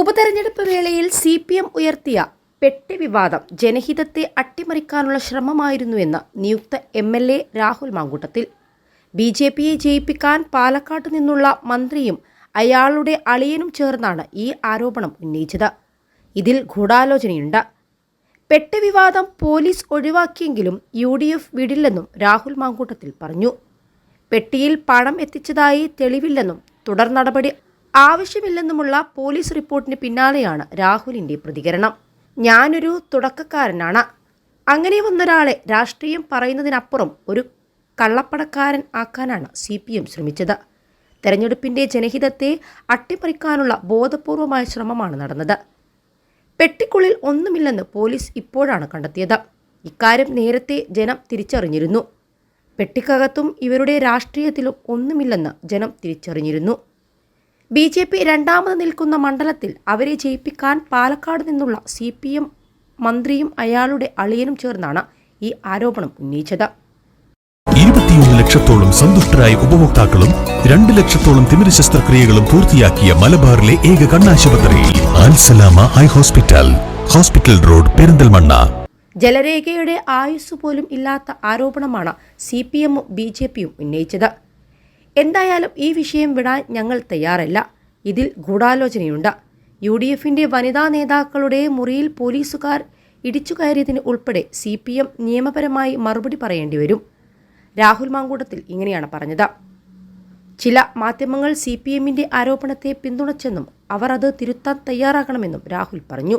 ഉപതെരഞ്ഞെടുപ്പ് വേളയിൽ C P M ഉയർത്തിയ പെട്ടി വിവാദം ജനഹിതത്തെ അട്ടിമറിക്കാനുള്ള ശ്രമമായിരുന്നുവെന്ന് നിയുക്ത M L A Rahul Mankoottathil. B J പിയെ ജയിപ്പിക്കാൻ പാലക്കാട്ട് നിന്നുള്ള മന്ത്രിയും അയാളുടെ അളിയനും ചേർന്നാണ് ഈ ആരോപണം ഉന്നയിച്ചത്. ഇതിൽ ഗൂഢാലോചനയുണ്ട്. പെട്ടി വിവാദം പോലീസ് ഒഴിവാക്കിയെങ്കിലും യു ഡി എഫ് വിടില്ലെന്നും രാഹുൽ മാങ്കൂട്ടത്തിൽ പറഞ്ഞു. പെട്ടിയിൽ പണം എത്തിച്ചതായി തെളിവില്ലെന്നും തുടർ നടപടി ആവശ്യമില്ലെന്നുമുള്ള പോലീസ് റിപ്പോർട്ടിന് പിന്നാലെയാണ് രാഹുലിന്റെ പ്രതികരണം. ഞാനൊരു തുടക്കക്കാരനാണ്. അങ്ങനെ വന്നൊരാളെ രാഷ്ട്രീയം പറയുന്നതിനപ്പുറം ഒരു കള്ളപ്പടക്കാരൻ ആക്കാനാണ് സി പി എം ശ്രമിച്ചത്. തെരഞ്ഞെടുപ്പിന്റെ ജനഹിതത്തെ അട്ടിമറിക്കാനുള്ള ബോധപൂർവമായ ശ്രമമാണ് നടന്നത്. പെട്ടിക്കുള്ളിൽ ഒന്നുമില്ലെന്ന് പോലീസ് ഇപ്പോഴാണ് കണ്ടെത്തിയത്. ഇക്കാര്യം നേരത്തെ ജനം തിരിച്ചറിഞ്ഞിരുന്നു. പെട്ടിക്കകത്തും ഇവരുടെ രാഷ്ട്രീയത്തിലും ഒന്നുമില്ലെന്ന് ജനം തിരിച്ചറിഞ്ഞിരുന്നു. ബി ജെ പി രണ്ടാമത് നിൽക്കുന്ന മണ്ഡലത്തിൽ അവരെ ജയിപ്പിക്കാൻ പാലക്കാട് നിന്നുള്ള സി പി എം മന്ത്രിയും അയാളുടെ അളിയനും ചേർന്നാണ് ഈ ആരോപണം ഉന്നയിച്ചത്. ഇരുപത്തിയൊന്ന് ലക്ഷത്തോളം സന്തുഷ്ടരായ ഉപഭോക്താക്കളും രണ്ട് ലക്ഷത്തോളം തിമിര ശസ്ത്രക്രിയകളും പൂർത്തിയാക്കിയ മലബാറിലെ ഏക കണ്ണാശുപത്രിയിൽ Alsalama eye hospital hospital road Perinthalmanna. ജലരേഖയുടെ ആയുസ് പോലും ഇല്ലാത്ത ആരോപണമാണ് സി പി എമ്മും ബി ജെ പിയും ഉന്നയിച്ചത്. എന്തായാലും ഈ വിഷയം വിടാൻ ഞങ്ങൾ തയ്യാറല്ല. ഇതിൽ ഗൂഢാലോചനയുണ്ട്. യു ഡി എഫിന്റെ വനിതാ നേതാക്കളുടെ മുറിയിൽ പോലീസുകാർ ഇടിച്ചു കയറിയതിന് ഉൾപ്പെടെ സി പി എം നിയമപരമായി മറുപടി പറയേണ്ടി വരും. രാഹുൽ മാങ്കൂട്ടത്തിൽ ഇങ്ങനെയാണ് പറഞ്ഞത്. ചില മാധ്യമങ്ങൾ സി പി എമ്മിന്റെ ആരോപണത്തെ പിന്തുണച്ചെന്നും അവർ അത് തിരുത്താൻ തയ്യാറാകണമെന്നും രാഹുൽ പറഞ്ഞു.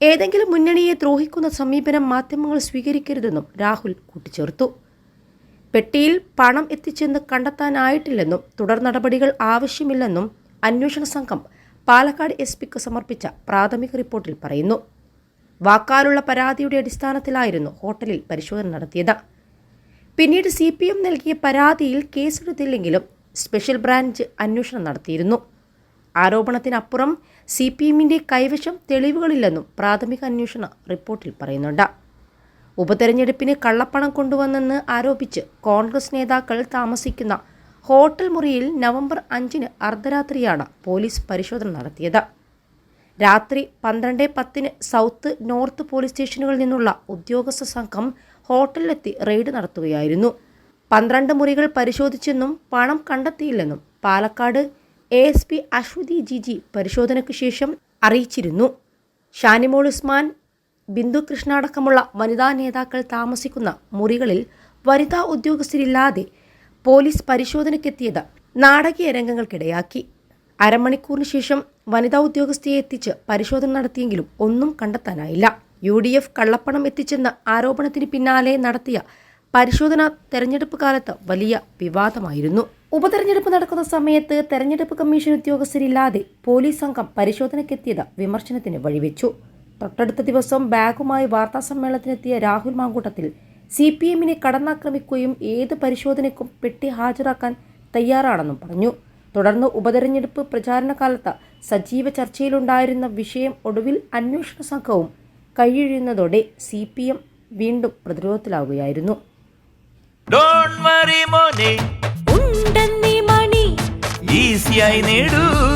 ഏതെങ്കിലും മുന്നണിയെ ദ്രോഹിക്കുന്ന സമീപനം മാധ്യമങ്ങൾ സ്വീകരിക്കരുതെന്നും രാഹുൽ കൂട്ടിച്ചേർത്തു. പെട്ടിയിൽ പണം എത്തിച്ചെന്ന് കണ്ടെത്താനായിട്ടില്ലെന്നും തുടർ നടപടികൾ ആവശ്യമില്ലെന്നും അന്വേഷണ സംഘം പാലക്കാട് എസ് പിക്ക് സമർപ്പിച്ച പ്രാഥമിക റിപ്പോർട്ടിൽ പറയുന്നു. വാക്കാലുള്ള പരാതിയുടെ അടിസ്ഥാനത്തിലായിരുന്നു ഹോട്ടലിൽ പരിശോധന നടത്തിയത്. പിന്നീട് സി പി എം നൽകിയ പരാതിയിൽ കേസെടുത്തില്ലെങ്കിലും സ്പെഷ്യൽ ബ്രാഞ്ച് അന്വേഷണം നടത്തിയിരുന്നു. ആരോപണത്തിനപ്പുറം സി പി എമ്മിന്റെ കൈവശം തെളിവുകളില്ലെന്നും പ്രാഥമിക അന്വേഷണ റിപ്പോർട്ടിൽ പറയുന്നുണ്ട്. ഉപതെരഞ്ഞെടുപ്പിന് കള്ളപ്പണം കൊണ്ടുവന്നെന്ന് ആരോപിച്ച് കോൺഗ്രസ് നേതാക്കൾ താമസിക്കുന്ന ഹോട്ടൽ മുറിയിൽ നവംബർ അഞ്ചിന് അർദ്ധരാത്രിയാണ് പോലീസ് പരിശോധന നടത്തിയത്. രാത്രി പന്ത്രണ്ട് പത്തിന് സൗത്ത് നോർത്ത് പോലീസ് സ്റ്റേഷനുകളിൽ നിന്നുള്ള ഉദ്യോഗസ്ഥ സംഘം ഹോട്ടലിലെത്തി റെയ്ഡ് നടത്തുകയായിരുന്നു. പന്ത്രണ്ട് മുറികൾ പരിശോധിച്ചെന്നും പണം കണ്ടെത്തിയില്ലെന്നും Palakkad A S P Aswathi G G പരിശോധനയ്ക്ക് ശേഷം അറിയിച്ചിരുന്നു. ഷാനിമോൾ ഉസ്മാൻ ബിന്ദു കൃഷ്ണ അടക്കമുള്ള വനിതാ നേതാക്കൾ താമസിക്കുന്ന മുറികളിൽ വനിതാ ഉദ്യോഗസ്ഥരില്ലാതെ പോലീസ് പരിശോധനയ്ക്കെത്തിയത് നാടകീയ രംഗങ്ങൾക്കിടയാക്കി. അരമണിക്കൂറിന് ശേഷം വനിതാ ഉദ്യോഗസ്ഥയെ എത്തിച്ച് പരിശോധന നടത്തിയെങ്കിലും ഒന്നും കണ്ടെത്താനായില്ല. യു ഡി എഫ് കള്ളപ്പണം എത്തിച്ചെന്ന ആരോപണത്തിന് പിന്നാലെ നടത്തിയ പരിശോധന തെരഞ്ഞെടുപ്പ് കാലത്ത് വലിയ വിവാദമായിരുന്നു. ഉപതെരഞ്ഞെടുപ്പ് നടക്കുന്ന സമയത്ത് തെരഞ്ഞെടുപ്പ് കമ്മീഷൻ ഉദ്യോഗസ്ഥരില്ലാതെ പോലീസ് സംഘം പരിശോധനയ്ക്കെത്തിയത് വിമർശനത്തിന് വഴിവെച്ചു. തൊട്ടടുത്ത ദിവസം ബാഗുമായി വാർത്താ സമ്മേളനത്തിനെത്തിയ രാഹുൽ മാങ്കൂട്ടത്തിൽ സി പി എമ്മിനെ കടന്നാക്രമിക്കുകയും ഏത് പരിശോധനയ്ക്കും പെട്ടി ഹാജരാക്കാൻ തയ്യാറാണെന്നും പറഞ്ഞു. തുടർന്ന് ഉപതെരഞ്ഞെടുപ്പ് പ്രചാരണ കാലത്ത് സജീവ ചർച്ചയിലുണ്ടായിരുന്ന വിഷയം ഒടുവിൽ അന്വേഷണ സംഘവും കഴിയുന്നതോടെ സി പി എം വീണ്ടും പ്രതിരോധത്തിലാവുകയായിരുന്നു. ഡോൺ വറി മോനെ. ഉണ്ടെന്നീ മണി. ഈസിയായി നേടൂ.